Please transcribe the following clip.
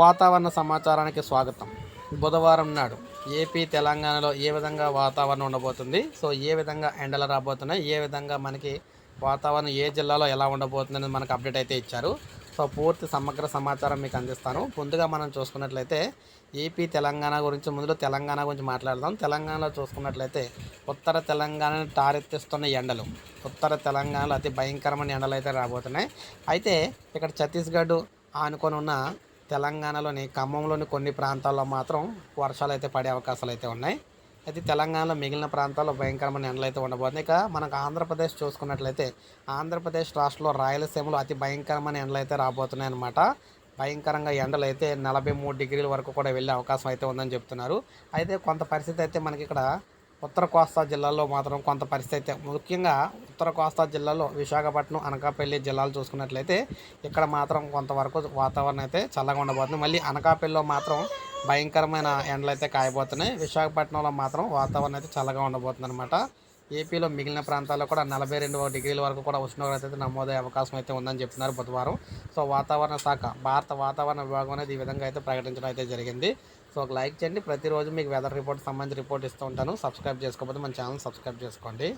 వాతావరణ సమాచారానికి స్వాగతం. బుధవారం నాడు ఏపీ తెలంగాణలో ఏ విధంగా వాతావరణం ఉండబోతుంది? సో ఏ విధంగా ఎండలు రాబోతున్నాయి? ఏ విధంగా మనకి వాతావరణం ఏ జిల్లాలో ఎలా ఉండబోతుంది అనేది మనకు అప్డేట్ అయితే ఇచ్చారు. సో పూర్తి సమగ్ర సమాచారం మీకు అందిస్తాను. ముందుగా మనం చూసుకున్నట్లయితే ఏపీ తెలంగాణ గురించి ముందు తెలంగాణ గురించి మాట్లాడదాం. తెలంగాణలో చూసుకున్నట్లయితే ఉత్తర తెలంగాణను టారెత్తిస్తున్న ఎండలు ఉత్తర తెలంగాణలో అతి భయంకరమైన ఎండలు అయితే రాబోతున్నాయి. అయితే ఇక్కడ ఛత్తీస్గఢ్ ఆనుకొని ఉన్న తెలంగాణలోని ఖమ్మంలోని కొన్ని ప్రాంతాల్లో మాత్రం వర్షాలు అయితే పడే అవకాశాలు అయితే ఉన్నాయి. అయితే తెలంగాణలో మిగిలిన ప్రాంతాల్లో భయంకరమైన ఎండలు అయితే ఉండబోతుంది ఇక మనకు ఆంధ్రప్రదేశ్ చూసుకున్నట్లయితే ఆంధ్రప్రదేశ్ రాష్ట్రంలో రాయలసీమలో అతి భయంకరమైన ఎండలు అయితే రాబోతున్నాయి అన్నమాట. భయంకరంగా ఎండలు అయితే నలభై మూడు డిగ్రీల వరకు కూడా వెళ్ళే అవకాశం అయితే ఉందని చెప్తున్నారు. అయితే కొంత పరిస్థితి అయితే మనకి ఇక్కడ ఉత్తర కోస్తా జిల్లాల్లో మాత్రం కొంత పరిస్థితి అయితే ముఖ్యంగా ఉత్తర కోస్తా జిల్లాలో విశాఖపట్నం అనకాపల్లి జిల్లాలు చూసుకున్నట్లయితే ఇక్కడ మాత్రం కొంతవరకు వాతావరణం అయితే చల్లగా ఉండబోతుంది. మళ్ళీ అనకాపల్లిలో మాత్రం భయంకరమైన ఎండలు అయితే కాయబోతున్నాయి. విశాఖపట్నంలో మాత్రం వాతావరణం అయితే చల్లగా ఉండబోతుంది అనమాట ఏపీలో మిగిలిన ప్రాంతాల్లో కూడా నలభై రెండు డిగ్రీల వరకు కూడా ఉష్ణోగ్రత అయితే నమోదయ్యే అవకాశం అయితే ఉందని చెప్తున్నారు బుధవారం. సో వాతావరణ శాఖ భారత వాతావరణ విభాగం అనేది ఈ విధంగా అయితే ప్రకటించడం అయితే జరిగింది. సో ఒక లైక్ చేయండి. ప్రతిరోజు మీకు వెదర్ రిపోర్ట్ సంబంధించి రిపోర్ట్ ఇస్తూ ఉంటాను. సబ్స్క్రైబ్ చేసుకోకపోతే మన ఛానల్ సబ్స్క్రైబ్ చేసుకోండి.